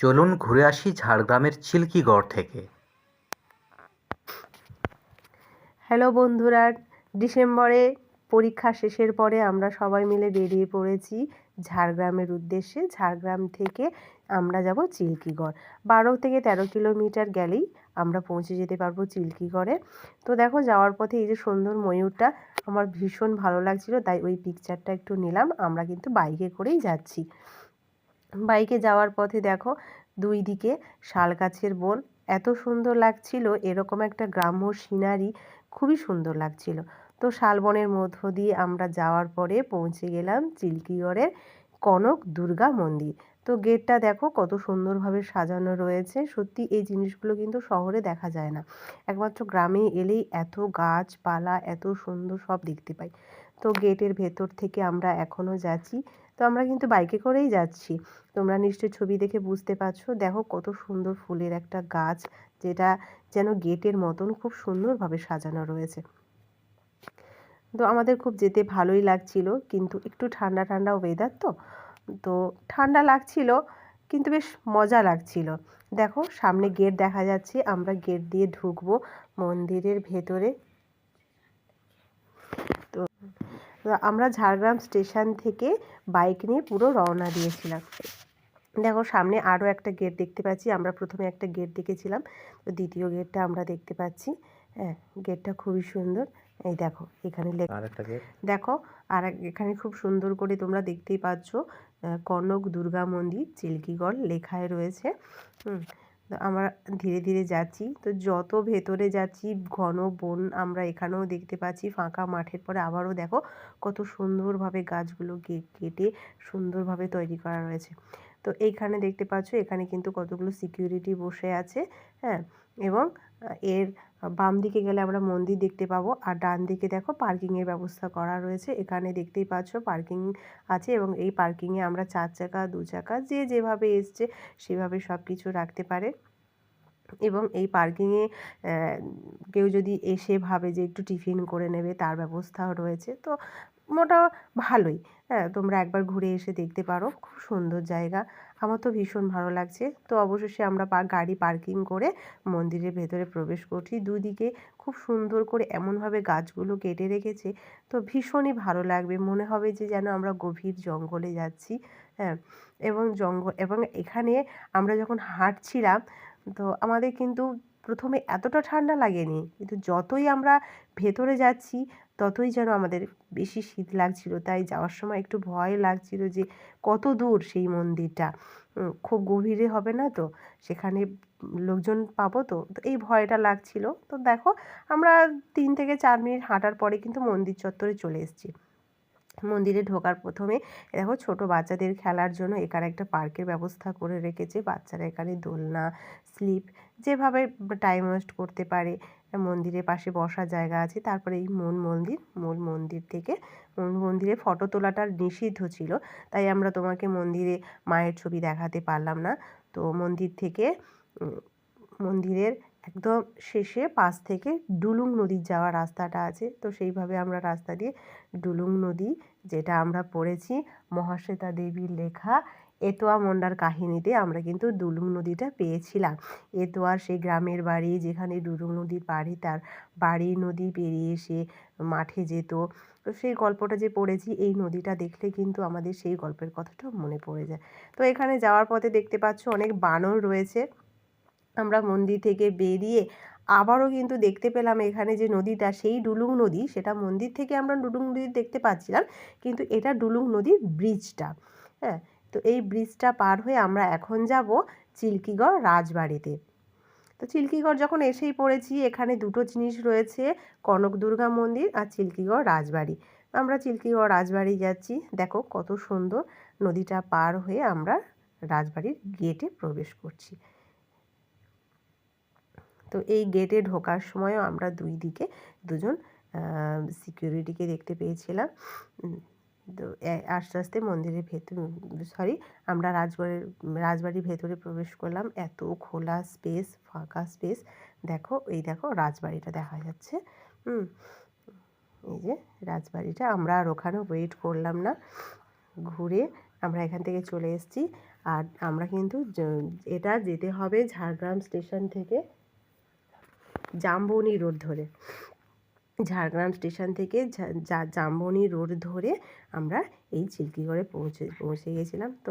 চলুন ঘুরে আসি ঝাড়গ্রামের চিল্কিগড় থেকে। হ্যালো বন্ধুরা, ডিসেম্বরে পরীক্ষা শেষের পরে আমরা সবাই মিলে বেরিয়ে পড়েছি ঝাড়গ্রামের উদ্দেশ্যে। ঝাড়গ্রাম থেকে আমরা যাব চিল্কিগড়। বারো থেকে তেরো কিলোমিটার গেলেই আমরা পৌঁছে যেতে পারব চিল্কিগড়ে। তো দেখো, যাওয়ার পথে এই যে সুন্দর ময়ূরটা, আমার ভীষণ ভালো লাগছিল, তাই ওই পিকচারটা একটু নিলাম। আমরা কিন্তু বাইকে করেই যাচ্ছি। বাইকে যাওয়ার পথে দেখো দুই দিকে শাল গাছের বন। এত সুন্দর লাগছিল, এরকম একটা গ্রাম্য সিনারি খুবই সুন্দর লাগছিল। তো শালবনের মধ্য দিয়ে আমরা যাওয়ার পরে পৌঁছে গেলাম চিল্কিগড়ের কনক দুর্গা মন্দির। তো গেটটা দেখো কত সুন্দরভাবে সাজানো রয়েছে। সত্যি এই জিনিসগুলো কিন্তু শহরে দেখা যায় না। একমাত্র গ্রামে এলেই এত গাছপালা, এত সুন্দর সব দেখতে পাই। তো গেটের ভেতর থেকে আমরা এখনও যাচ্ছি। তো আমরা কিন্তু বাইকে করেই যাচ্ছি। তোমরা নিশ্চয়ই ছবি দেখে বুঝতে পারছ। দেখো কত সুন্দর ফুলের একটা গাছ, যেটা যেন গেটের মতন খুব সুন্দরভাবে সাজানো রয়েছে। তো আমাদের খুব যেতে ভালোই লাগছিল, কিন্তু একটু ঠান্ডা ঠান্ডা ওয়েদার তো। তো ঠান্ডা লাগছিল, কিন্তু বেশ মজা লাগছিল। দেখো সামনে গেট দেখা যাচ্ছে, আমরা গেট দিয়ে ঢুকবো মন্দিরের ভেতরে তো তো আমরা ঝাড়গ্রাম স্টেশন থেকে বাইক নিয়ে পুরো রওনা দিয়েছিলাম। দেখো সামনে আরও একটা গেট দেখতে পাচ্ছি আমরা প্রথমে একটা গেট দেখেছিলাম তো দ্বিতীয় গেটটা আমরা দেখতে পাচ্ছি। হ্যাঁ গেটটা খুবই সুন্দর। এই দেখো এখানে লেখা দেখো আর এক- এখানে খুব সুন্দর করে তোমরা দেখতেই পাচ্ছ কনক দুর্গা মন্দির চিল্কিগড় লেখায় রয়েছে। হুম আমরা ধীরে ধীরে যাচ্ছি। তো যত ভেতরে যাচ্ছি, ঘন বন আমরা এখানেও দেখতে পাচ্ছি, ফাঁকা মাঠের পরে আবারও দেখো কত সুন্দরভাবে গাছগুলো কেটে সুন্দরভাবে তৈরি করা রয়েছে। তো এইখানে দেখতে পাচ্ছ, এখানে কিন্তু কতগুলো সিকিউরিটি বসে আছে হ্যাঁ? এবং এর বাম দিকে গেলে আমরা মন্দির দেখতে পাবো আর ডান দিকে দেখো পার্কিংয়ের ব্যবস্থা করা রয়েছে। এখানে দেখতেই পাচ্ছ পার্কিং আছে এবং এই পার্কিংয়ে আমরা চার চাকা, দু চাকা, যে যেভাবে এসছে সেভাবে সব কিছু রাখতে পারে। এবং এই পার্কিংয়ে কেউ যদি এসে ভাবে যে একটু টিফিন করে নেবে তার ব্যবস্থাও রয়েছে। তো মোটা ভালোই। হ্যাঁ তোমরা একবার ঘুরে এসে দেখতে পারো, খুব সুন্দর জায়গা। আমার তো ভীষণ ভালো লাগছে। তো অবশেষে আমরা পা, গাড়ি পার্কিং করে মন্দিরের ভেতরে প্রবেশ করছি। দুদিকে খুব সুন্দর করে এমনভাবে গাছগুলো কেটে রেখেছে। তো ভীষণই ভালো লাগবে। মনে হবে যে যেন আমরা গভীর জঙ্গলে যাচ্ছি। হ্যাঁ এবং জঙ্গল এবং এখানে আমরা যখন হাঁটছিলাম, তো আমাদের কিন্তু প্রথমে এতটা ঠান্ডা লাগেনি। কিন্তু যতই আমরা ভেতরে যাচ্ছি ততই যেন আমাদের বেশি শীত লাগছিল। তাই যাওয়ার সময় একটু ভয় লাগছিল যে, কত দূর সেই মন্দিরটা? খুব গভীরে হবে না তো? সেখানে লোকজন পাবো তো? তো এই ভয়টা লাগছিল। তো দেখো, আমরা তিন থেকে চার মিনিট হাঁটার পরে কিন্তু মন্দির চত্বরে চলে এসেছি। মন্দিরে ঢোকার প্রথমে দেখো, ছোট বাচ্চাদের খেলার জন্য এখানে একটা পার্কের ব্যবস্থা করে রেখেছে। বাচ্চারা এখানে দোলনা, স্লিপ যেভাবে টাইম ওয়েস্ট করতে পারে। মন্দিরের পাশে বসার জায়গা আছে। তারপরে এই মূল মন্দির মূল মন্দির থেকে মূল মন্দিরে ফটো তোলাটা নিষিদ্ধ ছিল। তাই আমরা তোমাকে মন্দিরে মায়ের ছবি দেখাতে পারলাম না। তো মন্দির থেকে মন্দিরের একদম শেষে পাশ থেকে ডুলুং নদীর যাওয়ার রাস্তাটা আছে। তো সেইভাবে আমরা রাস্তা দিয়ে ডুলুং নদী, যেটা আমরা পড়েছি মহাশ্বেতা দেবীর লেখা এতোয়া মন্ডার কাহিনীতে আমরা কিন্তু ডুলুং নদীটা পেয়েছিলাম। এতোয়ার সেই গ্রামের বাড়ি যেখানে ডুলুং নদীর পাড়ে তার বাড়ি নদী পেরিয়ে এসে মাঠে যেত। তো সেই গল্পটা যে পড়েছি, এই নদীটা দেখলে কিন্তু আমাদের সেই গল্পের কথাটা মনে পড়ে যায়। তো এখানে যাওয়ার পথে দেখতে পাচ্ছ অনেক বানর রয়েছে। আমরা মন্দির থেকে বেরিয়ে আবারও কিন্তু দেখতে পেলাম এখানে যে নদীটা, সেই ডুলুং নদী, সেটা মন্দির থেকে আমরা ডুলুং নদী দেখতে পাচ্ছিলাম, কিন্তু এটা ডুলুং নদীর ব্রিজটা হ্যাঁ তো এই ব্রিজটা পার হয়ে আমরা এখন যাব চিল্কিগড় রাজবাড়িতে। তো চিল্কিগড় যখন এসেই পড়েছি, এখানে দুটো জিনিস রয়েছে, কনক দুর্গা মন্দির আর চিল্কিগড় রাজবাড়ি। আমরা চিল্কিগড় রাজবাড়ি যাচ্ছি, দেখো কত সুন্দর নদীটা পার হয়ে আমরা রাজবাড়ির গেটে প্রবেশ করছি। তো এই গেটে ঢোকার সময়ও আমরা দুই দিকে দুজন সিকিউরিটিকে দেখতে পেয়েছিলাম। আস্তে আস্তে মন্দিরের ভেতর সরি আমরা রাজবাড়ির রাজবাড়ির ভেতরে প্রবেশ করলাম। এত খোলা স্পেস ফাঁকা স্পেস দেখো, এই দেখো রাজবাড়িটা দেখা যাচ্ছে। হুম, এই যে রাজবাড়িটা। আমরা আর ওখানে ওয়েট করলাম না। ঘুরে আমরা এখান থেকে চলে এসেছি। আর আমরা কিন্তু এটা যেতে হবে ঝাড়গ্রাম স্টেশন থেকে জামবনি রোড ধরে। ঝাড়গ্রাম স্টেশন থেকে জামবনি রোড ধরে আমরা এই চিল্কিগড়ে পৌঁছে পৌঁছে গেছিলাম। তো